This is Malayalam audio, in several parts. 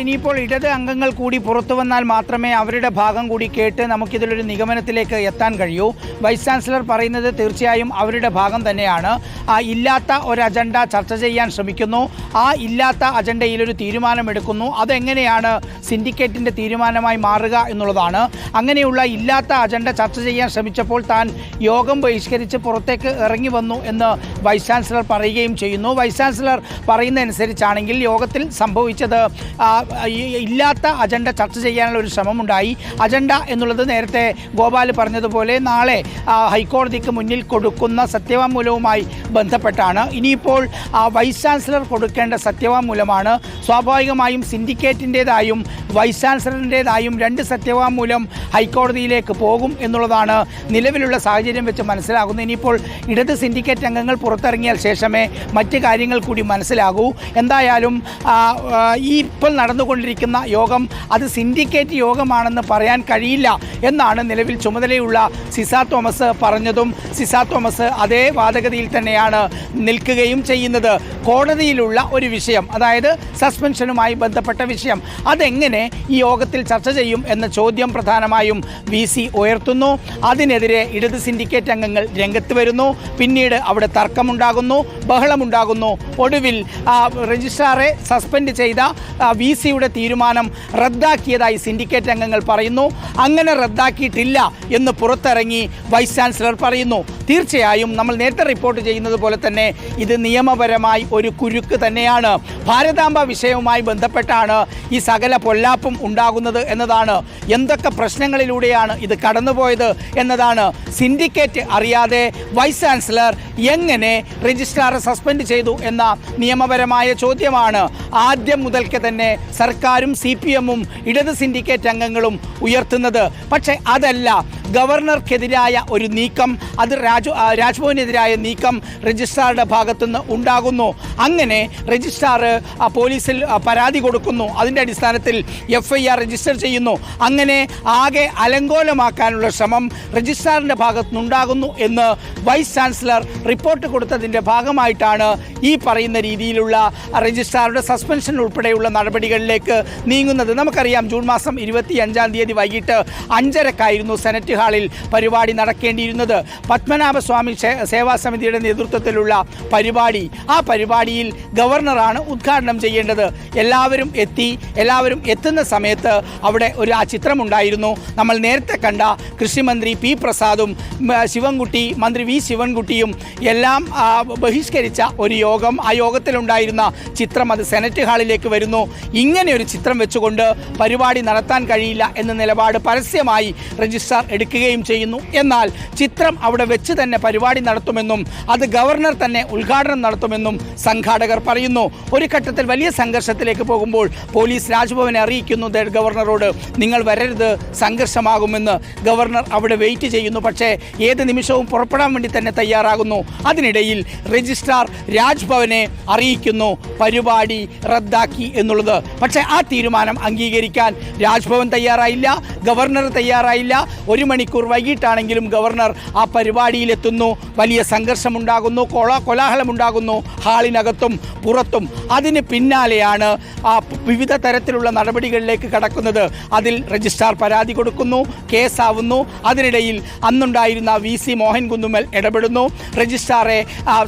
ഇനിയിപ്പോൾ ഇടത് അംഗങ്ങൾ കൂടി പുറത്തു വന്നാൽ മാത്രമേ അവരുടെ ഭാഗം കൂടി കേട്ട് നമുക്കിതിലൊരു നിഗമനത്തിലേക്ക് എത്താൻ കഴിയൂ. വൈസ് ചാൻസലർ പറയുന്നത് തീർച്ചയായും അവരുടെ ഭാഗം തന്നെയാണ്. ആ ഇല്ലാത്ത ഒരു അജണ്ട ചർച്ച ചെയ്യാൻ ശ്രമിക്കുന്നു. ആ ഇല്ലാത്ത അജണ്ടയിൽ ഒരു തീരുമാനമെടുക്കുന്നു. അതെങ്ങനെയാണ് സിൻഡിക്കേറ്റിന്റെ തീരുമാനമായി മാറുക എന്നുള്ളതാണ്. അങ്ങനെയുള്ള ഇല്ലാത്ത അജണ്ട ചർച്ച ചെയ്യാൻ ശ്രമിച്ചപ്പോൾ താൻ യോഗം ബഹിഷ്കരിച്ച് പുറത്തേക്ക് ഇറങ്ങി വന്നു എന്ന് വൈസ് ചാൻസലർ പറയുകയും ചെയ്യുന്നു. വൈസ് ചാൻസലർ പറയുന്നതനുസരിച്ചാണെങ്കിൽ യോഗത്തിൽ സംഭവിച്ചത് ഇല്ലാത്ത അജണ്ട ചർച്ച ചെയ്യാനുള്ള ഒരു ശ്രമമുണ്ടായി. അജണ്ട എന്നുള്ളത് നേരത്തെ ഗോപാൽ പറഞ്ഞതുപോലെ നാളെ ഹൈക്കോടതിക്ക് മുന്നിൽ കൊടുക്കുന്ന സത്യവാങ്മൂലവുമായി ബന്ധപ്പെട്ടാണ്. ഇനിയിപ്പോൾ വൈസ് ചാൻസലർ കൊടുക്കേണ്ട സത്യവാങ്മൂലമാണ്. സ്വാഭാവികമായും സിൻഡിക്കേറ്റിന്റേതായും വൈസ് ചാൻസലറിന്റേതായും രണ്ട് സത്യവാങ്മൂലം ഹൈക്കോടതിയിലേക്ക് പോകും എന്നുള്ളതാണ് നിലവിലുള്ള സാഹചര്യം വെച്ച് മനസ്സിലാകുന്നത്. ഇനിയിപ്പോൾ ഇടത് സിൻഡിക്കേറ്റ് അംഗങ്ങൾ പുറത്തിറങ്ങിയാൽ ശേഷമേ മറ്റ് കാര്യങ്ങൾ കൂടി മനസ്സിലാകൂ. എന്തായാലും ഈ ഇപ്പോൾ നടന്നുകൊണ്ടിരിക്കുന്ന യോഗം അത് സിൻഡിക്കേറ്റ് യോഗമാണെന്ന് പറയാൻ കഴിയില്ല എന്നാണ് നിലവിൽ ചുമതലയുള്ള സിസ തോമസ് പറഞ്ഞതും. സിസ തോമസ് അതേ വാദഗതിയിൽ തന്നെയാണ് നിൽക്കുകയും ചെയ്യുന്നത്. കോടതിയിലുള്ള ഒരു വിഷയം അതായത് സസ്പെൻഷനുമായി ബന്ധപ്പെട്ട വിഷയം അതെങ്ങനെ ഈ യോഗത്തിൽ ചർച്ച ചെയ്യും എന്ന ചോദ്യം പ്രധാനമായും വി സി ഉയർത്തുന്നു. അതിനെതിരെ ഇടത് സിൻഡിക്കേറ്റ് അംഗങ്ങൾ രംഗത്ത് വരുന്നു. പിന്നീട് അവിടെ തർക്കമുണ്ടാകുന്നു ബഹളമുണ്ടാകുന്നു. ഒടുവിൽ രജിസ്ട്രാറെ സസ്പെൻഡ് ചെയ്ത വി സിയുടെ തീരുമാനം റദ്ദാക്കിയതായി സിൻഡിക്കേറ്റ് അംഗങ്ങൾ പറയുന്നു. അങ്ങനെ റദ്ദാക്കിയിട്ടില്ല എന്ന് പുറത്തിറങ്ങി വൈസ് ചാൻസലർ പറയുന്നു. തീർച്ചയായും നമ്മൾ നേരത്തെ റിപ്പോർട്ട് ചെയ്യുന്നത് പോലെ തന്നെ ഇത് നിയമപരമായി ഒരു കുരുക്ക് തന്നെയാണ്. ഭാരതാംബ വിഷയവുമായി ബന്ധപ്പെട്ടാണ് ഈ സകല പൊല്ലാപ്പും ഉണ്ടാകുന്നത് എന്നതാണ്. എന്തൊക്കെ പ്രശ്നങ്ങളിലൂടെയാണ് ഇത് കടന്നുപോയത് എന്നതാണ് സിൻഡിക്കേറ്റ് അറിയാതെ വൈസ് ചാൻസലർ എങ്ങനെ രജിസ്ട്രാറെ സസ്പെൻഡ് ചെയ്തു എന്ന നിയമപരമായ ചോദ്യമാണ്. ആദ്യം മുതൽക്ക് തന്നെ സർക്കാരും സി പി എമ്മും ഇടത് സിൻഡിക്കേറ്റ് അംഗങ്ങളും ഉയർത്തുന്നത്. പക്ഷേ അതല്ല ഗവർണർക്കെതിരായ ഒരു നീക്കം അത് രാജു രാജ്ഭവനെതിരായ നീക്കം രജിസ്ട്രാറുടെ ഭാഗത്തുനിന്ന് ഉണ്ടാകുന്നു. അങ്ങനെ രജിസ്ട്രാർ പോലീസിൽ പരാതി കൊടുക്കുന്നു. അതിന്റെ അടിസ്ഥാനത്തിൽ എഫ് ഐ ആർ രജിസ്റ്റർ ചെയ്യുന്നു. അങ്ങനെ ആകെ അലങ്കോലമാക്കാനുള്ള ശ്രമം രജിസ്ട്രാറിന്റെ ഭാഗത്തുനിന്നുണ്ടാകുന്നു എന്ന് വൈസ് ചാൻസലർ റിപ്പോർട്ട് കൊടുത്തതിന്റെ ഭാഗമായിട്ടാണ് ഈ പറയുന്ന രീതിയിലുള്ള രജിസ്ട്രാറുടെ സസ്പെൻഷൻ ഉൾപ്പെടെയുള്ള നടപടികളിലേക്ക് നീങ്ങുന്നത്. നമുക്കറിയാം ജൂൺ മാസം ഇരുപത്തി അഞ്ചാം തീയതി വൈകിട്ട് അഞ്ചരക്കായിരുന്നു സെനറ്റ് ഹാളിൽ പരിപാടി നടക്കേണ്ടിയിരുന്നത്. പത്മനാഭസ്വാമി സേവാ സമിതിയുടെ നേതൃത്വത്തിലുള്ള പരിപാടി. ആ പരിപാടിയിൽ ഗവർണറാണ് ഉദ്ഘാടനം ചെയ്യേണ്ടത്. എല്ലാവരും എത്തി എല്ലാവരും എത്തുന്ന സമയത്ത് അവിടെ ഒരു ആ ചിത്രമുണ്ടായിരുന്നു. നമ്മൾ നേരത്തെ കണ്ട കൃഷിമന്ത്രി പി പ്രസാദും ശിവൻകുട്ടി മന്ത്രി വി ശിവൻകുട്ടിയും എല്ലാം ബഹിഷ്കരിച്ച ഒരു യോഗം. ആ യോഗത്തിലുണ്ടായിരുന്ന ചിത്രം അത് സെനറ്റ് ഹാളിലേക്ക് വരുന്നു. ഇങ്ങനെ ഒരു ചിത്രം വെച്ചുകൊണ്ട് പരിപാടി നടത്താൻ കഴിയില്ല എന്ന നിലപാട് പരസ്യമായി രജിസ്ട്രാർ എടുക്കുകയും ചെയ്യുന്നു. എന്നാൽ ചിത്രം അവിടെ വെച്ച് തന്നെ പരിപാടി നടത്തുമെന്നും അത് ഗവർണർ തന്നെ ഉദ്ഘാടനം നടത്തുമെന്നും സംഘാടകർ പറയുന്നു. ഒരു ഘട്ടത്തിൽ വലിയ സംഘർഷത്തിലേക്ക് പോകുമ്പോൾ പോലീസ് രാജ്ഭവനെ അറിയിക്കുന്നു ഗവർണറോട്. നിങ്ങൾ വരരുത് സംഘർഷമാകുമെന്ന് ഗവർണർ അവിടെ വെയിറ്റ് ചെയ്യുന്നു. പക്ഷേ ഏത് നിമിഷവും പുറപ്പെടാൻ വേണ്ടി തന്നെ തയ്യാറാകുന്നു. അതിനിടയിൽ രജിസ്ട്രാർ രാജ്ഭവനെ അറിയിക്കുന്നു. പരിപാടി റദ്ദാക്കി എന്നുള്ളത്. പക്ഷേ ആ തീരുമാനം അംഗീകരിക്കാൻ രാജ്ഭവൻ തയ്യാറായില്ല ഗവർണർ തയ്യാറായില്ല. ഒരു മണിക്കൂർ വൈകിട്ടാണെങ്കിലും ഗവർണർ ആ പരിപാടിയിലെത്തുന്നു. വലിയ സംഘർഷമുണ്ടാകുന്നു കൊള കോലാഹലമുണ്ടാകുന്നു ഹാളിനകത്തും പുറത്തും. അതിന് പിന്നാലെയാണ് ആ വിവിധ തരത്തിലുള്ള നടപടികളിലേക്ക് കടക്കുന്നത്. അതിൽ രജിസ്ട്രാർ പരാതി കൊടുക്കുന്നു കേസാവുന്നു. അതിനിടയിൽ അന്നുണ്ടായിരുന്ന വി സി മോഹൻ കുന്നുമൽ ഇടപെടുന്നു. രജിസ്ട്രാറെ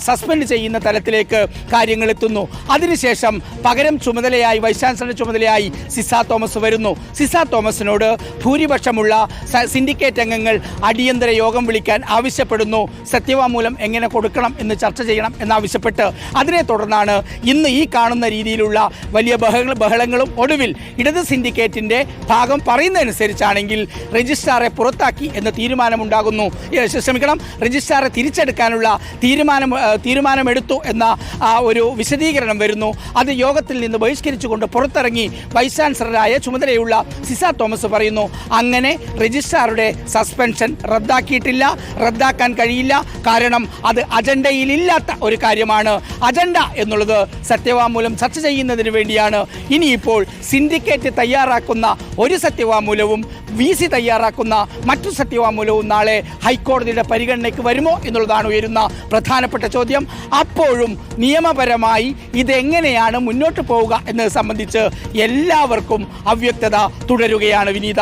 സസ്പെൻഡ് ചെയ്യുന്ന തലത്തിലേക്ക് കാര്യങ്ങൾ എത്തുന്നു അതിനുശേഷം പകരം ചുമതലയായി വൈസ് ചാൻസലർ ചുമതലയായി സിസ തോമസ് വരുന്നു. സിസ തോമസിനോട് ഭൂരിപക്ഷമുള്ള സിൻഡിക്കേറ്റ് അംഗങ്ങൾ അടിയന്തര യോഗം വിളിക്കാൻ ആവശ്യപ്പെടുന്നു. സത്യവാമൂലം എങ്ങനെ കൊടുക്കണം എന്ന് ചർച്ച ചെയ്യണം എന്നാവശ്യപ്പെട്ട് അതിനെ തുടർന്നാണ് ഇന്ന് ഈ കാണുന്ന രീതിയിലുള്ള വലിയ ബഹള ബഹളങ്ങളും ഒടുവിൽ ഇടത് സിൻഡിക്കേറ്റിന്റെ ഭാഗം പറയുന്നതനുസരിച്ചാണെങ്കിൽ രജിസ്ട്രാറെ പുറത്താക്കി എന്ന തീരുമാനമുണ്ടാകുന്നു. ശ്രമിക്കണം. രജിസ്ട്രാറെ തിരിച്ചെടുക്കാനുള്ള തീരുമാനം തീരുമാനമെടുത്തു എന്ന ഒരു വിശദീകരണം വരുന്നു. അത് യോഗത്തിൽ നിന്ന് ബഹിഷ്കരിച്ചുകൊണ്ട് പുറത്തിറങ്ങി വൈസ് ചാൻസലറായ ചുമതലയുള്ള സിസ തോമസ് പറയുന്നു അങ്ങനെ രജിസ്ട്രാറുടെ സസ്പെൻഷൻ റദ്ദാക്കിയിട്ടില്ല റദ്ദാക്കാൻ കഴിയില്ല. കാരണം അത് അജണ്ടയിലില്ലാത്ത ഒരു കാര്യമാണ്. അജണ്ട എന്നുള്ളത് സത്യവാങ്മൂലം ചർച്ച ചെയ്യുന്നതിന് വേണ്ടിയാണ്. ഇനിയിപ്പോൾ സിൻഡിക്കേറ്റ് തയ്യാറാക്കുന്ന ഒരു സത്യവാങ്മൂലവും വി സി തയ്യാറാക്കുന്ന മറ്റു സത്യവാങ്മൂലവും നാളെ ഹൈക്കോടതിയുടെ പരിഗണനയ്ക്ക് വരുമോ എന്നുള്ളതാണ് ഉയരുന്ന പ്രധാനപ്പെട്ട ചോദ്യം. അപ്പോഴും നിയമപരമായി ഇതെങ്ങനെയാണ് മുന്നോട്ട് പോവുക എന്നത് സംബന്ധിച്ച് എല്ലാവർക്കും അവ്യക്തത തുടരുകയാണ് വിനീത.